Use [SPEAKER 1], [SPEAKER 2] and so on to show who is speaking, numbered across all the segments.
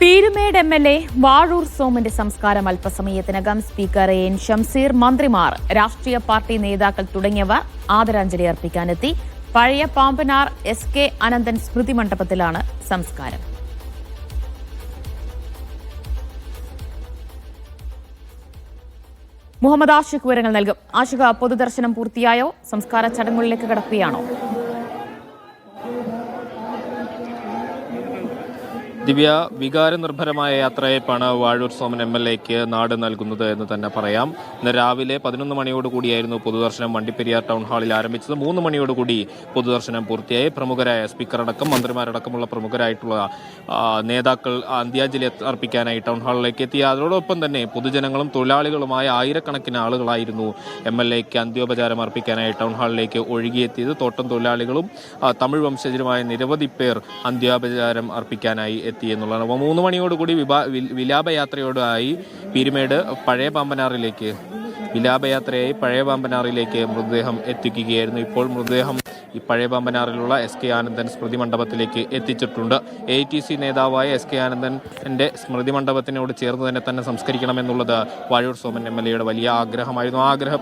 [SPEAKER 1] Peermade M L A Vazhoor സോമന്റെ സംസ്കാരം അല്പസമയത്തിനകം speaker N Shamseer മന്ത്രിമാർ രാഷ്ട്രീയ പാർട്ടി നേതാക്കൾ തുടങ്ങിയവർ ആദരാഞ്ജലി അർപ്പിക്കാനെത്തി. പഴയ പാമ്പനാർ എസ് കെ അനന്തൻ സ്മൃതി മണ്ഡപത്തിലാണ് സംസ്കാരം. മുഹമ്മദ് ആഷിഖ് വിവരങ്ങൾ നൽകും. ആഷിഖ പൊതുദർശനം പൂർത്തിയായോ? സംസ്കാര ചടങ്ങുകളിലേക്ക് കടക്കുകയാണോ?
[SPEAKER 2] ദിവ്യ വികാരനിർഭരമായ യാത്രയപ്പാണ് വാഴൂർ സോമൻ എം എൽ എക്ക് നാട് നൽകുന്നത് എന്ന് തന്നെ പറയാം. ഇന്ന് രാവിലെ പതിനൊന്ന് മണിയോടുകൂടിയായിരുന്നു പൊതുദർശനം വണ്ടിപ്പെരിയാർ ടൗൺ ഹാളിൽ ആരംഭിച്ചത്. മൂന്ന് മണിയോടുകൂടി പൊതുദർശനം പൂർത്തിയായി. പ്രമുഖരായ സ്പീക്കർ അടക്കം മന്ത്രിമാരടക്കമുള്ള പ്രമുഖരായിട്ടുള്ള നേതാക്കൾ അന്ത്യാഞ്ജലി അർപ്പിക്കാനായി ടൗൺ ഹാളിലേക്ക് എത്തി. അതോടൊപ്പം തന്നെ പൊതുജനങ്ങളും തൊഴിലാളികളുമായ ആയിരക്കണക്കിന് ആളുകളായിരുന്നു എം എൽ എക്ക് അന്ത്യോപചാരം അർപ്പിക്കാനായി ടൗൺ ഹാളിലേക്ക് ഒഴുകിയെത്തിയത്. തോട്ടം തൊഴിലാളികളും തമിഴ് വംശജരുമായ നിരവധി പേർ അന്ത്യോപചാരം അർപ്പിക്കാനായി എത്തി. എന്നുള്ളതാണ്. അപ്പോൾ മൂന്ന് മണിയോടുകൂടി വിഭാ വിലാപയാത്രയോടായി പീരുമേട് പഴയ പാമ്പനാറിലേക്ക് വിലാപയാത്രയായി പഴയ പാമ്പനാറിലേക്ക് മൃതദേഹം എത്തിക്കുകയായിരുന്നു. ഇപ്പോൾ മൃതദേഹം ഈ പഴയ പാമ്പനാറിലുള്ള എസ് കെ ആനന്ദൻ സ്മൃതി മണ്ഡപത്തിലേക്ക് എത്തിച്ചിട്ടുണ്ട്. എ ടി സി നേതാവായ എസ് കെ ആനന്ദന്റെ സ്മൃതി മണ്ഡപത്തിനോട് ചേർന്ന് തന്നെ തന്നെ സംസ്കരിക്കണമെന്നുള്ളത് വാഴൂർ സോമൻ എം എൽ എയുടെ വലിയ ആഗ്രഹമായിരുന്നു. ആ ആഗ്രഹ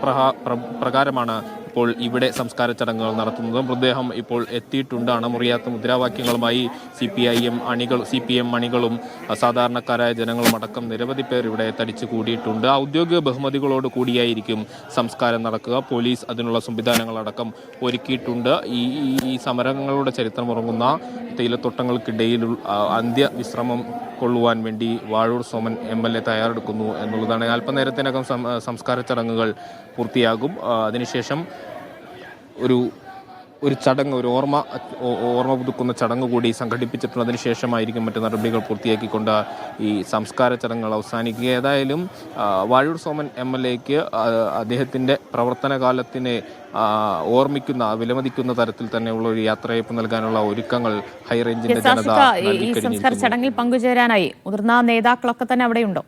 [SPEAKER 2] പ്രകാരമാണ് ഇപ്പോൾ ഇവിടെ സംസ്കാര ചടങ്ങുകൾ നടത്തുന്നത് മൃതദേഹം ഇപ്പോൾ എത്തിയിട്ടുണ്ടാണ്. അണമുറിയാത്ത മുദ്രാവാക്യങ്ങളുമായി സി പി ഐ എം അണികൾ സി പി എം അണികളും സാധാരണക്കാരായ ജനങ്ങളും അടക്കം നിരവധി പേർ ഇവിടെ തടിച്ചു കൂടിയിട്ടുണ്ട്. ഔദ്യോഗിക ബഹുമതികളോട് കൂടിയായിരിക്കും സംസ്കാരം നടക്കുക. പോലീസ് അതിനുള്ള സംവിധാനങ്ങളടക്കം ഒരുക്കിയിട്ടുണ്ട്. ഈ ഈ- സമരങ്ങളുടെ ചരിത്രമുറങ്ങുന്ന തേയിലത്തോട്ടങ്ങൾക്കിടയിൽ അന്ത്യവിശ്രമം കൊള്ളുവാൻ വേണ്ടി Vazhoor Soman M L A തയ്യാറെടുക്കുന്നു എന്നുള്ളതാണ്. അല്പനേരത്തിനകം സംസ്കാര ചടങ്ങുകൾ പൂർത്തിയാകും. അതിനുശേഷം ഒരു ഒരു ചടങ്ങ് ഒരു ഓർമ്മ ഓർമ്മ പുതുക്കുന്ന ചടങ്ങ് കൂടി സംഘടിപ്പിച്ചിട്ടുണ്ട് അതിനുശേഷമായിരിക്കും മറ്റു നടപടികൾ പൂർത്തിയാക്കിക്കൊണ്ട് ഈ സംസ്കാര ചടങ്ങുകൾ അവസാനിക്കുക. ഏതായാലും വാഴൂർ സോമൻ എം എൽ എക്ക് അദ്ദേഹത്തിന്റെ പ്രവർത്തന കാലത്തിനെ ഓർമ്മിക്കുന്ന വിലമതിക്കുന്ന തരത്തിൽ തന്നെയുള്ള ഒരു യാത്രയപ്പ് നൽകാനുള്ള ഒരുക്കങ്ങൾ ഹൈറേഞ്ചിന്റെ ജനത
[SPEAKER 1] ഈ സംസ്കാര ചടങ്ങിൽ പങ്കുചേരാനായി. മുതിർന്ന നേതാക്കളൊക്കെ തന്നെ അവിടെയുണ്ടോ?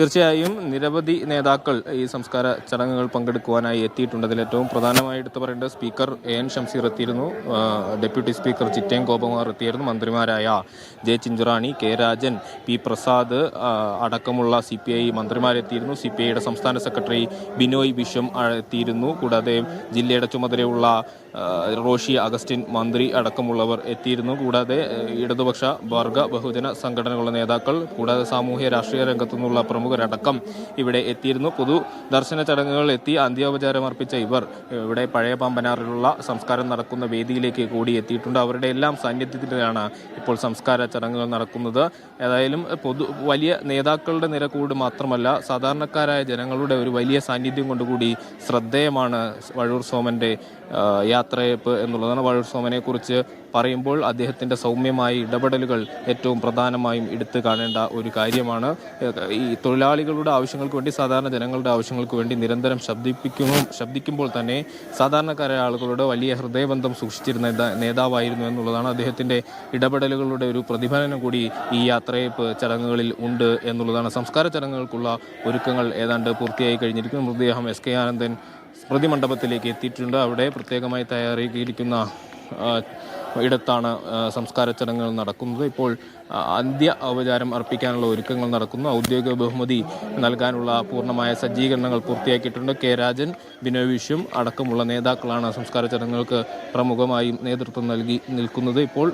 [SPEAKER 2] തീർച്ചയായും നിരവധി നേതാക്കൾ ഈ സംസ്കാര ചടങ്ങുകൾ പങ്കെടുക്കുവാനായി എത്തിയിട്ടുണ്ട് അതിൽ ഏറ്റവും പ്രധാനമായി എടുത്തു പറയേണ്ടത് സ്പീക്കർ എ എൻ ഷംസീർ എത്തിയിരുന്നു. ഡെപ്യൂട്ടി സ്പീക്കർ ചിറ്റേം ഗോപകുമാർ എത്തിയിരുന്നു മന്ത്രിമാരായ J Chinchurani K Rajan P Prasad അടക്കമുള്ള സി പി ഐ മന്ത്രിമാരെത്തിയിരുന്നു സി പി ഐയുടെ സംസ്ഥാന സെക്രട്ടറി ബിനോയ് വിശ്വം എത്തിയിരുന്നു. കൂടാതെ ജില്ലയുടെ ചുമതലയുള്ള റോഷി അഗസ്റ്റിൻ മന്ത്രി അടക്കമുള്ളവർ എത്തിയിരുന്നു. കൂടാതെ ഇടതുപക്ഷ വർഗ ബഹുജന സംഘടനകളുടെ നേതാക്കൾ കൂടാതെ സാമൂഹ്യ രാഷ്ട്രീയ രംഗത്തു നിന്നുള്ള പ്രമുഖരടക്കം ഇവിടെ എത്തിയിരുന്നു. പൊതു ദർശന ചടങ്ങുകൾ എത്തി അന്ത്യോപചാരം അർപ്പിച്ച ഇവർ ഇവിടെ പഴയ പമ്പനാറിലുള്ള സംസ്കാരം നടക്കുന്ന വേദിയിലേക്ക് കൂടി എത്തിയിട്ടുണ്ട്. അവരുടെ എല്ലാം സാന്നിധ്യത്തിലാണ് ഇപ്പോൾ സംസ്കാര ചടങ്ങുകൾ നടക്കുന്നത്. ഏതായാലും പൊതു വലിയ നേതാക്കളുടെ നിര കൂടി മാത്രമല്ല സാധാരണക്കാരായ ജനങ്ങളുടെ ഒരു വലിയ സാന്നിധ്യം കൊണ്ടുകൂടി ശ്രദ്ധേയമാണ് വഴൂർ സോമന്റെ ആ, യാത്രയപ്പ് എന്നുള്ളതാണ് വഴൂർ സോമനെ കുറിച്ച് പറയുമ്പോൾ അദ്ദേഹത്തിന്റെ സൗമ്യമായ ഇടപെടലുകൾ ഏറ്റവും പ്രധാനമായും എടുത്തു കാണേണ്ട ഒരു കാര്യമാണ്. ഈ തൊഴിലാളികളുടെ ആവശ്യങ്ങൾക്ക് വേണ്ടി സാധാരണ ജനങ്ങളുടെ ആവശ്യങ്ങൾക്ക് വേണ്ടി നിരന്തരം ശബ്ദിപ്പിക്കുന്നു ശബ്ദിക്കുമ്പോൾ തന്നെ സാധാരണക്കാരായ ആളുകളോട് വലിയ ഹൃദയബന്ധം സൂക്ഷിച്ചിരുന്ന നേതാവായിരുന്നു എന്നുള്ളതാണ് അദ്ദേഹത്തിന്റെ ഇടപെടലുകളുടെ ഒരു പ്രതിഫലനം കൂടി ഈ യാത്രയപ്പ് ചടങ്ങുകളിൽ ഉണ്ട് എന്നുള്ളതാണ്. സംസ്കാര ചടങ്ങുകൾക്കുള്ള ഒരുക്കങ്ങൾ ഏതാണ്ട് പൂർത്തിയായി കഴിഞ്ഞിരിക്കുന്നു. മൃതദേഹം എസ് കെ ആനന്ദൻ സ്മൃതി മണ്ഡപത്തിലേക്ക് എത്തിയിട്ടുണ്ട്. അവിടെ പ്രത്യേകമായി തയ്യാറാക്കിയിരിക്കുന്ന ഇടത്താണ് സംസ്കാര ചടങ്ങുകൾ നടക്കുന്നത്. ഇപ്പോൾ അന്ത്യ ഔപചാരം അർപ്പിക്കാനുള്ള ഒരുക്കങ്ങൾ നടക്കുന്നു. ഔദ്യോഗിക ബഹുമതി നൽകാനുള്ള പൂർണമായ സജ്ജീകരണങ്ങൾ പൂർത്തിയാക്കിയിട്ടുണ്ട്. കെ രാജൻ ബിനോയ് വിശ്വം അടക്കമുള്ള നേതാക്കളാണ് സംസ്കാര ചടങ്ങുകൾക്ക് പ്രമുഖമായും നേതൃത്വം നൽകി നിൽക്കുന്നത്. ഇപ്പോൾ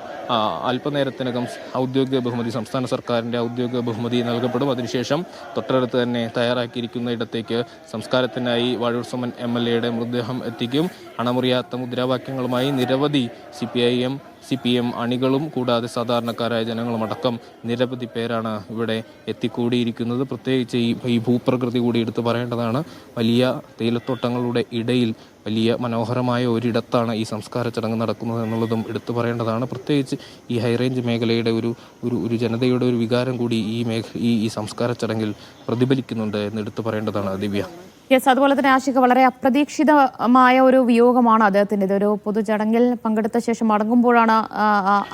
[SPEAKER 2] അല്പനേരത്തിനകം ഔദ്യോഗിക ബഹുമതി സംസ്ഥാന സർക്കാരിന്റെ ഔദ്യോഗിക ബഹുമതി നൽകപ്പെടും. അതിനുശേഷം തൊട്ടടുത്ത് തന്നെ തയ്യാറാക്കിയിരിക്കുന്ന ഇടത്തേക്ക് സംസ്കാരത്തിനായി വാഴൂർ സുമൻ എം എൽ എയുടെ മൃതദേഹം എത്തിക്കും. അണമുറിയാത്ത മുദ്രാവാക്യങ്ങളുമായി നിരവധി C P I M C P M അണികളും കൂടാതെ സാധാരണക്കാരായ ജനങ്ങളും അടക്കം നിരവധി പേരാണ് ഇവിടെ എത്തിക്കൂടിയിരിക്കുന്നത്. പ്രത്യേകിച്ച് ഈ ഈ ഭൂപ്രകൃതി കൂടി എടുത്തു പറയേണ്ടതാണ്. വലിയ തേയിലത്തോട്ടങ്ങളുടെ ഇടയിൽ വലിയ മനോഹരമായ ഒരിടത്താണ് ഈ സംസ്കാര ചടങ്ങ് നടക്കുന്നത് എന്നുള്ളതും എടുത്തു പറയേണ്ടതാണ്. പ്രത്യേകിച്ച് ഈ ഹൈറേഞ്ച് മേഖലയുടെ ഒരു ഒരു ഒരു ജനതയുടെ ഒരു വികാരം കൂടി ഈ മേഖ ഈ സംസ്കാര ചടങ്ങിൽ പ്രതിഫലിക്കുന്നുണ്ട് എന്ന് എടുത്തു പറയേണ്ടതാണ് ദിവ്യ.
[SPEAKER 1] യെസ് അതുപോലെ തന്നെ ആശിക വളരെ അപ്രതീക്ഷിതമായ ഒരു വിയോഗമാണ് അദ്ദേഹത്തിന്റെ. ഇതൊരു പൊതുചടങ്ങിൽ പങ്കെടുത്ത ശേഷം മടങ്ങുമ്പോഴാണ്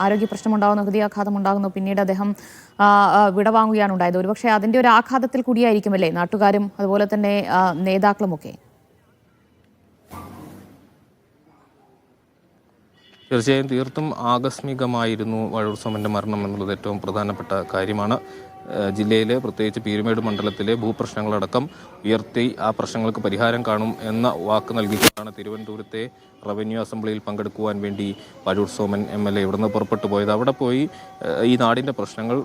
[SPEAKER 1] ആരോഗ്യ പ്രശ്നമുണ്ടാകുന്നു ഹൃദയാഘാതം ഉണ്ടാകുന്നു പിന്നീട് അദ്ദേഹം വിടവാങ്ങുകയാണ് ഉണ്ടായത്. ഒരുപക്ഷെ അതിന്റെ ഒരു ആഘാതത്തിൽ കൂടിയായിരിക്കുമല്ലേ നാട്ടുകാരും അതുപോലെ തന്നെ നേതാക്കളുമൊക്കെ.
[SPEAKER 2] തീർച്ചയായും തീർത്തും ആകസ്മികമായിരുന്നു വഴൂർ സോമന്റെ മരണം എന്നുള്ളത് ഏറ്റവും പ്രധാനപ്പെട്ട കാര്യമാണ്. ജില്ലയിലെ പ്രത്യേകിച്ച് പീരുമേട് മണ്ഡലത്തിലെ ഭൂപ്രശ്നങ്ങളടക്കം ഉയർത്തി ആ പ്രശ്നങ്ങൾക്ക് പരിഹാരം കാണും എന്ന വാക്ക് നൽകിക്കൊണ്ടാണ് തിരുവനന്തപുരത്തെ റവന്യൂ അസംബ്ലിയിൽ പങ്കെടുക്കുവാൻ വേണ്ടി Vazhoor Soman M L A ഇവിടുന്ന് പുറപ്പെട്ടു പോയത്. അവിടെ പോയി ഈ നാടിന്റെ പ്രശ്നങ്ങൾ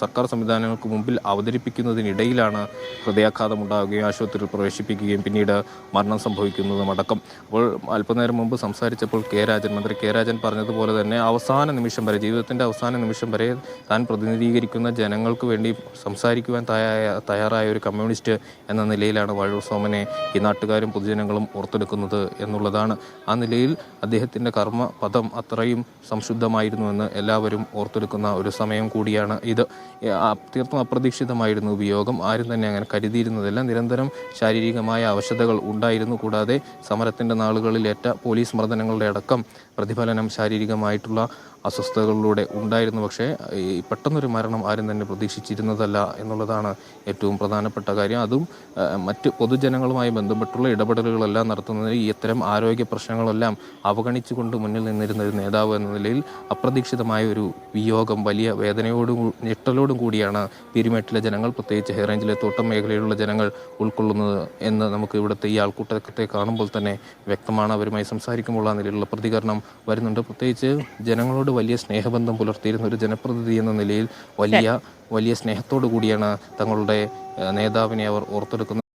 [SPEAKER 2] സർക്കാർ സംവിധാനങ്ങൾക്ക് മുമ്പിൽ അവതരിപ്പിക്കുന്നതിനിടയിലാണ് ഹൃദയാഘാതം ഉണ്ടാവുകയും ആശുപത്രിയിൽ പ്രവേശിപ്പിക്കുകയും പിന്നീട് മരണം സംഭവിക്കുന്നതും അടക്കം. അപ്പോൾ അല്പനേരം മുമ്പ് സംസാരിച്ചപ്പോൾ കെ രാജൻ മന്ത്രി കെ രാജൻ പറഞ്ഞതുപോലെ തന്നെ അവസാന നിമിഷം വരെ ജീവിതത്തിന്റെ അവസാന നിമിഷം വരെ താൻ പ്രതിനിധീകരിക്കുന്ന ജനങ്ങൾക്ക് വേണ്ടി സംസാരിക്കുവാൻ തയ്യാറായ തയ്യാറായ ഒരു കമ്മ്യൂണിസ്റ്റ് എന്ന നിലയിലാണ് വഴൂർ സോമനെ ഈ നാട്ടുകാരും പൊതുജനങ്ങളും ഓർത്തെടുക്കുന്നത് എന്നുള്ളതാണ്. ആ നിലയിൽ അദ്ദേഹത്തിന്റെ കർമ്മ പദം അത്രയും സംശുദ്ധമായിരുന്നുവെന്ന് എല്ലാവരും ഓർത്തെടുക്കുന്ന ഒരു സമയം കൂടിയാണ് ഇത്. തീർത്ഥം അപ്രതീക്ഷിതമായിരുന്നു വിയോഗം. ആരും തന്നെ അങ്ങനെ കരുതിയിരുന്നതല്ല. നിരന്തരം ശാരീരികമായ അവശതകൾ ഉണ്ടായിരുന്നു. കൂടാതെ സമരത്തിന്റെ നാളുകളിലേറ്റ പോലീസ് മർദ്ദനങ്ങളുടെ അടക്കം പ്രതിഫലനം ശാരീരികമായിട്ടുള്ള അസ്വസ്ഥതകളിലൂടെ ഉണ്ടായിരുന്നു. പക്ഷേ പെട്ടെന്നൊരു മരണം ആരും തന്നെ പ്രതീക്ഷിച്ചിരുന്നതല്ല എന്നുള്ളതാണ് ഏറ്റവും പ്രധാനപ്പെട്ട കാര്യം. അതും മറ്റ് പൊതുജനങ്ങളുമായി ബന്ധപ്പെട്ടുള്ള ഇടപെടലുകളെല്ലാം നടത്തുന്നതിന് ഇത്തരം ആരോഗ്യ പ്രശ്നങ്ങളെല്ലാം അവഗണിച്ചുകൊണ്ട് മുന്നിൽ നിന്നിരുന്ന ഒരു നേതാവ് എന്ന നിലയിൽ അപ്രതീക്ഷിതമായ ഒരു വിയോഗം വലിയ വേദനയോടും ഞെട്ടലോടും കൂടിയാണ് പെരുമേട്ടിലെ ജനങ്ങൾ പ്രത്യേകിച്ച് ഹൈറേഞ്ചിലെ തോട്ടം മേഖലയിലുള്ള ജനങ്ങൾ ഉൾക്കൊള്ളുന്നത് എന്ന് നമുക്ക് ഇവിടുത്തെ ഈ ആൾക്കൂട്ടത്തെ കാണുമ്പോൾ തന്നെ വ്യക്തമാണ്. അവരുമായി സംസാരിക്കുമ്പോൾ ആ നിലയിലുള്ള പ്രതികരണം വരുന്നുണ്ട്. പ്രത്യേകിച്ച് ജനങ്ങളോട് വലിയ സ്നേഹബന്ധം പുലർത്തിയിരുന്ന ഒരു ജനപ്രതിനിധി എന്ന നിലയിൽ വലിയ വലിയ സ്നേഹത്തോടു കൂടിയാണ് തങ്ങളുടെ നേതാവിനെ അവർ ഓർത്തെടുക്കുന്നത്.